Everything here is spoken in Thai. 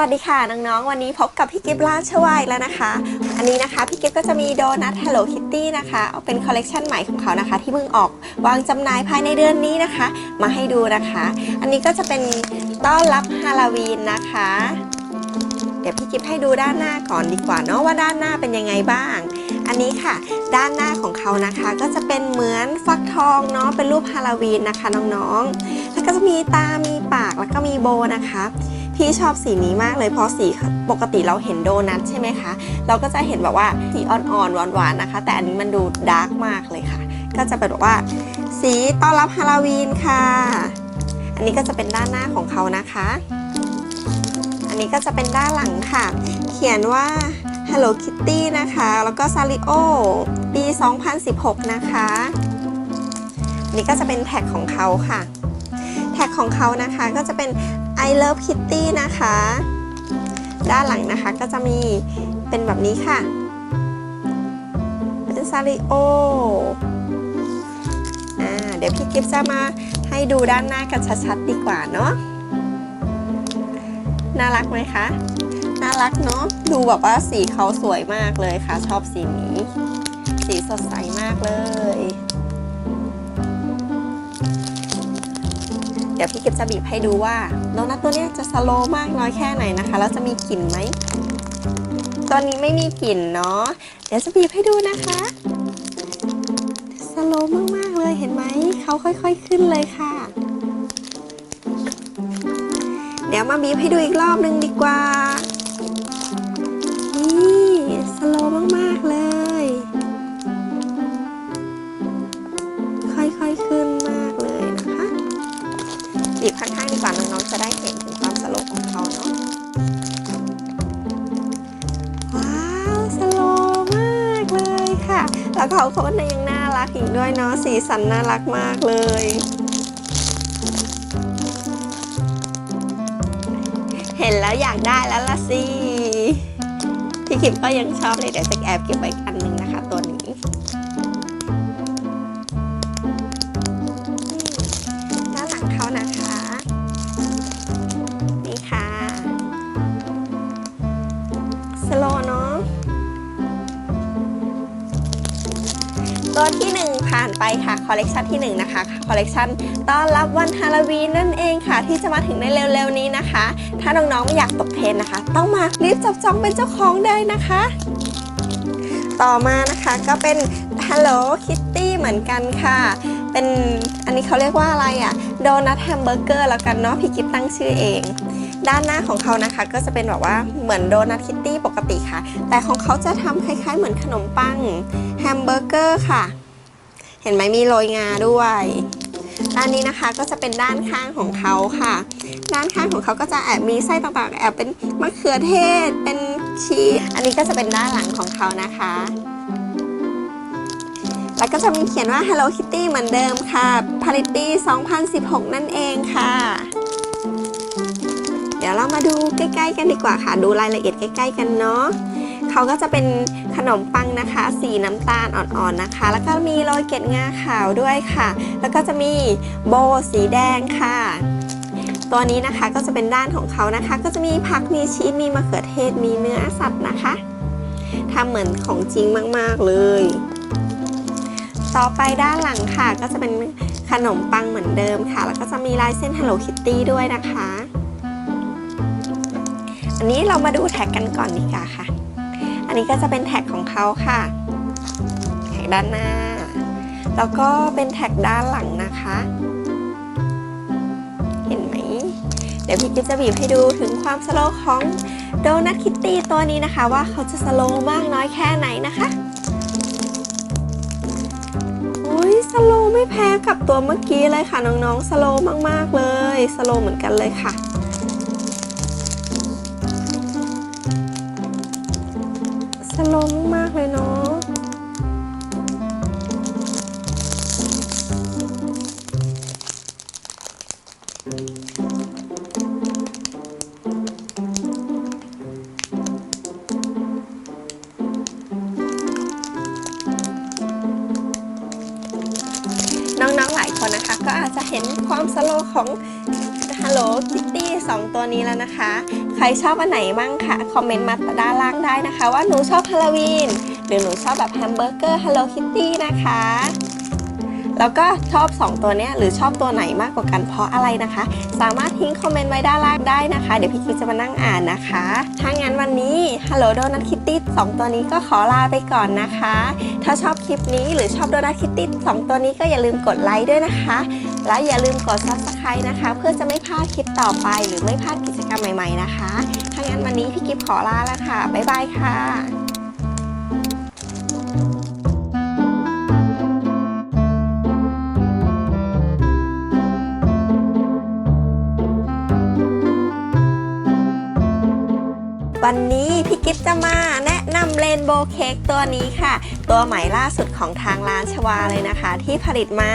วัสดีค่ะน้องๆ วันนี้พบกับพี่กิฟต์ราชวัยแล้วนะคะ อันนี้นะคะพี่กิฟต์ก็จะมีโดนัท Hello Kitty นะคะเอาเป็นคอลเลกชันใหม่ของเขานะคะ ที่เพิ่งออกวางจำหน่ายภายในเดือนนี้นะคะ มาให้ดูนะคะ อันนี้ก็จะเป็นต้อนรับฮาโลวีนนะคะ เดี๋ยวพี่กิฟต์ให้ดูด้านหน้าก่อนดีกว่าเนาะว่าด้านหน้าเป็นยังไงบ้าง อันนี้ค่ะ ด้านหน้าของเขานะคะ ก็จะเป็นเหมือนฟักทองเนาะเป็นรูปฮาโลวีนนะคะน้องๆ แล้วก็จะมีตา มีปากแล้วก็มีโบนะคะ พี่ชอบสีนี้มากเลยเพราะสีปกติเราเห็นโดนัทใช่ไหมคะ เราก็จะเห็นแบบว่าสีอ่อนๆหวานๆนะคะ แต่อันนี้มันดูดาร์กมากเลยค่ะ ก็จะเป็นแบบว่า สีต้อนรับฮาโลวีนค่ะ อันนี้ก็จะเป็นด้านหน้าของเขานะคะ อันนี้ก็จะเป็นด้านหลังค่ะ เขียนว่า Hello Kitty นะคะ แล้วก็ s a r i o ปี 2016 นะคะนนี้ก็จะเป็นแท็กของเขาค่ะ แท็กของเขานะคะก็จะเป็น I love Kitty นะคะ ด้านหลังนะคะก็จะมีเป็นแบบนี้ค่ะ เป็นซาริโออ่าเดี๋ยวพี่กิฟจะมาให้ดูด้านหน้ากันชัดๆดีกว่าเนาะน่ารักไหมคะ น่ารักเนาะดูแบบว่าสีเขาสวยมากเลยค่ะ ชอบสีนี้ สีสดใสมากเลย เดี๋ยวพี่กิฟจะบีบให้ดูว่าโดนัทตัวนี้จะสโลมากน้อยแค่ไหนนะคะ แล้วจะมีกลิ่นไหม ตอนนี้ไม่มีกลิ่นเนาะ เดี๋ยวจะบีบให้ดูนะคะ สโลมากมากๆเลยเห็นไหม เขาค่อยๆขึ้นเลยค่ะ เดี๋ยวมาบีบให้ดูอีกรอบหนึ่งดีกว่า จะได้เห็นถึงความสโลว์ของเขาเนาะว้าวสโลว์มากเลยค่ะ แล้วเขาโค้ดยังน่ารักอีกด้วยเนาะสีสันน่ารักมากเลยเห็นแล้วอยากได้แล้วล่ะสิ พี่กิมก็ยังชอบเลยเดี๋ยวจะแอบเก็บไว้อัน ตัวที่ 1 ผ่านไปค่ะคอลเลกชันที่ 1 นะคะคอลเลกชันต้อนรับวันฮาโลวีนนั่นเองค่ะ ที่จะมาถึงในเร็วๆนี้นะคะ ถ้าน้องๆไม่อยากตกเทรนนะคะ ต้องมารีบจับจองเป็นเจ้าของเลยนะคะ ต่อมานะคะก็เป็น Hello Kitty เหมือนกันค่ะ เป็นอันนี้เขาเรียกว่าอะไรอะ่ะโดนัทแฮมเบอร์เกอร์แล้วกันเนาะพี่กิฟตั้งชื่อเอง ด้านหน้าของเขานะคะ ก็จะเป็นแบบว่าเหมือนโดนัทคิตตี้ปกติค่ะ แต่ของเขาจะทำคล้าย ๆ เหมือนขนมปังแฮมเบอร์เกอร์ค่ะ เห็นไหมมีโรยงาด้วยด้านนี้นะคะก็จะเป็นด้านข้างของเขาค่ะ ด้านข้างของเขาก็จะแอบมีไส้ต่างๆแอบเป็นมะเขือเทศ เป็นชีสอันนี้ก็จะเป็นด้านหลังของเขานะคะ แล้วก็จะมีเขียนว่า Hello Kitty เหมือนเดิมค่ะ ผลิตปี 2016 นั่นเองค่ะ ดี๋ยวเรามาดูใกล้ ๆ กันดีกว่าค่ะ ดูรายละเอียดใกล้ ๆ กันเนาะเขาก็จะเป็นขนมปังนะคะ สีน้ำตาลอ่อนๆนะคะ แล้วก็มีโรยเกล็ดงาขาวด้วยค่ะ แล้วก็จะมีโบสีแดงค่ะ ตัวนี้นะคะก็จะเป็นด้านของเขานะคะ ก็จะมีผักมีชีสมีมะเขือเทศมีเนื้อสัตว์นะคะทำเหมือนของจริงมากๆเลย ต่อไปด้านหลังค่ะก็จะเป็นขนมปังเหมือนเดิมค่ะ แล้วก็จะมีลายเส้น Hello Kitty ด้วยนะคะ อันนี้เรามาดูแท็กกันก่อนดีกว่าค่ะ อันนี้ก็จะเป็นแท็กของเขาค่ะ แท็กด้านหน้า แล้วก็เป็นแท็กด้านหลังนะคะ เห็นไหม เดี๋ยวพี่กิ๊ฟจะบีบให้ดูถึงความสโลว์ของโดนัทคิตตี้ตัวนี้นะคะ ว่าเขาจะสโลว์มากน้อยแค่ไหนนะคะโอ้ยสโลว์ไม่แพ้กับตัวเมื่อกี้เลยค่ะ น้องๆสโลว์มากๆเลย สโลว์เหมือนกันเลยค่ะ สโลว์มากเลยเนาะน้องๆหลายคนนะคะ ก็อาจจะเห็นความสโลของฮา Hello Kitty 2 ตัวนี้แล้วนะคะ ใครชอบอันไหนมั่งคะคอมเมนต์มาด้านล่างได้นะคะ ว่าหนูชอบฮาโลวีนหรือหนูชอบแบบแฮมเบอร์เกอร์ฮัลโลคิตตี้นะคะ แล้วก็ชอบ 2 ตัวเนี้ยหรือชอบตัวไหนมากกว่ากันเพราะอะไรนะคะ สามารถทิ้งคอมเมนต์ไว้ด้านล่างได้นะคะ เดี๋ยวพี่กิ๊ฟจะมานั่งอ่านนะคะถ้างั้นวันนี้ Hello Donut Kitty 2ตัวนี้ก็ขอลาไปก่อนนะคะ ถ้าชอบคลิปนี้หรือชอบ Donut Kitty 2ตัวนี้ก็อย่าลืมกดไลค์ด้วยนะคะ แล้วอย่าลืมกด Subscribe นะคะ เพื่อจะไม่พลาดคลิปต่อไป หรือไม่พลาดกิจกรรมใหม่ ๆนะคะถ้างั้นวันนี้พี่กิฟขอลาแล้วค่ะบ๊ายบายค่ะ วันนี้พี่กิฟจะมาแนะนำเรนโบว์เค้กตัวนี้ค่ะ ตัวใหม่ล่าสุดของทางร้านชวาเลยนะคะ ที่ผลิตมา